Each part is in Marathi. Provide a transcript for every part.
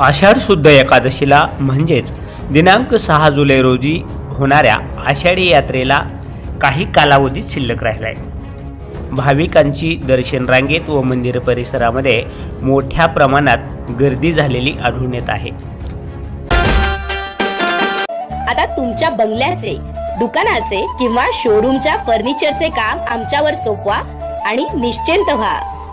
आषाढ शुद्ध एकादशीला म्हणजेच दिनांक सहा जुलै रोजी होणाऱ्या आषाढी यात्रेला काही कालावधी शिल्लक राहिलाय. भाविकांची दर्शन रांगेत व मंदिर परिसरामध्ये मोठ्या प्रमाणात गर्दी झालेली आढळून येत आहे. आता तुमच्या बंगल्याचे दुकानाचे किंवा शोरूमच्या फर्निचरचे काम आमच्यावर सोपवा आणि निश्चिंत व्हा.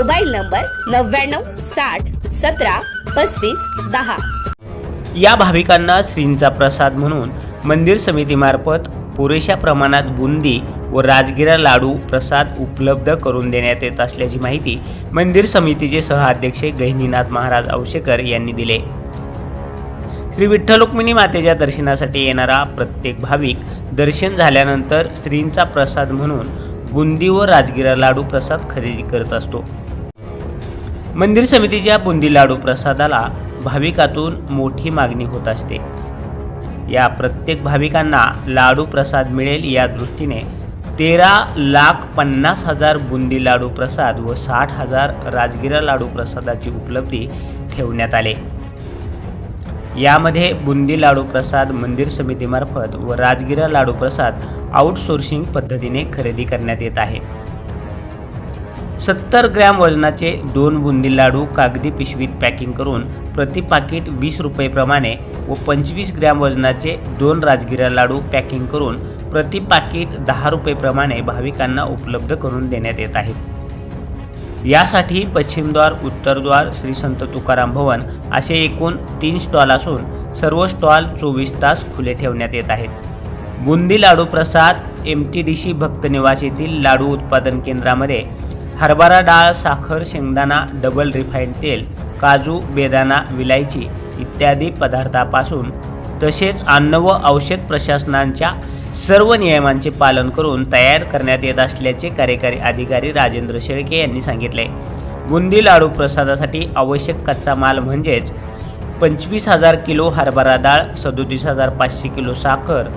मोबाईल नंबर नव्याण्णव साठ सतरा पस्तीस दहा. या भाविकांना श्रींचा प्रसाद म्हणून मंदिर समितीमार्फत पुरेशा प्रमाणात बुंदी व राजगिरा लाडू प्रसाद उपलब्ध करून देण्यात येत असल्याची माहिती मंदिर समितीचे सहअध्यक्ष गहिनीनाथ महाराज औशेकर यांनी दिले. श्री विठ्ठल रुक्मिणी मातेच्या दर्शनासाठी येणारा प्रत्येक भाविक दर्शन झाल्यानंतर स्त्रींचा प्रसाद म्हणून बुंदी व राजगिरा लाडू प्रसाद खरेदी करत असतो. मंदिर समितीच्या बुंदी लाडू प्रसादाला भाविकातून मोठी मागणी होत असते. या प्रत्येक भाविकांना लाडू प्रसाद मिळेल या दृष्टीने तेरा लाख पन्नास हजार बुंदी लाडू प्रसाद व साठ हजार राजगिरा लाडू प्रसादाची उपलब्धी ठेवण्यात आले. यामध्ये बुंदी लाडू प्रसाद मंदिर समितीमार्फत व राजगिरा लाडू प्रसाद आउटसोर्सिंग पद्धतीने खरेदी करण्यात येत आहे. सत्तर ग्रॅम वजनाचे दोन बुंदी लाडू कागदी पिशवीत पॅकिंग करून प्रति पाकिट वीस रुपयेप्रमाणे व पंचवीस ग्रॅम वजनाचे दोन राजगिरा लाडू पॅकिंग करून प्रति पाकिट दहा रुपयेप्रमाणे भाविकांना उपलब्ध करून देण्यात येत आहेत. यासाठी पश्चिमद्वार उत्तरद्वार श्री संत तुकाराम भवन असे एकूण तीन स्टॉल असून सर्व स्टॉल चोवीस तास खुले ठेवण्यात येत आहेत. बुंदी लाडू प्रसाद एम टी डी सी भक्त निवास येथील लाडू उत्पादन केंद्रामध्ये हरभरा डाळ साखर शेंगदाणा डबल रिफाईंड तेल काजू बेदाणा विलायची इत्यादी पदार्थापासून तसेच अन्न व औषध प्रशासनांच्या सर्व नियमांचे पालन करून तयार करण्यात येत असल्याचे कार्यकारी अधिकारी राजेंद्र शेळके यांनी सांगितले. बुंदी लाडू प्रसादासाठी आवश्यक कच्चा माल म्हणजेच पंचवीस हजार किलो हरभरा डाळ सदोतीस हजार पाचशे किलो साखर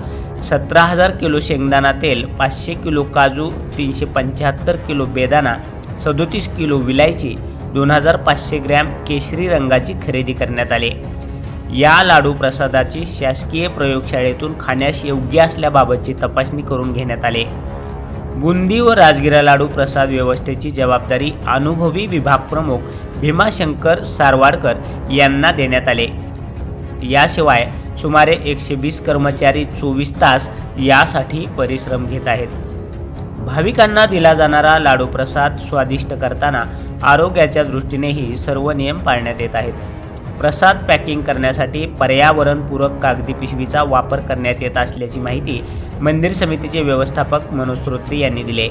सतरा हजार किलो शेंगदाणा तेल पाचशे किलो काजू तीनशे पंच्याहत्तर किलो बेदाणा सदोतीस किलो विलायची दोन हजार पाचशे ग्रॅम केशरी रंगाची खरेदी करण्यात आली. या लाडू प्रसादाची शासकीय प्रयोगशाळेतून खाण्यास योग्य असल्याबाबतची तपासणी करून घेण्यात आली. बुंदी व राजगिरा लाडू प्रसाद व्यवस्थेची जबाबदारी अनुभवी विभाग प्रमुख भीमाशंकर सारवाडकर यांना देण्यात आले. याशिवाय सुमारे एकशे वीस कर्मचारी चोवीस तास यासाठी परिश्रम घेत आहेत. भाविकांना दिला जाणारा लाडू प्रसाद स्वादिष्ट करताना आरोग्याच्या दृष्टीनेही सर्व नियम पाळण्यात येत आहेत. प्रसाद पॅकिंग करण्यासाठी पर्यावरणपूरक कागदी पिशवीचा वापर करण्यात येत असल्याची माहिती मंदिर समितीचे व्यवस्थापक मनोज श्रोत्री यांनी दिले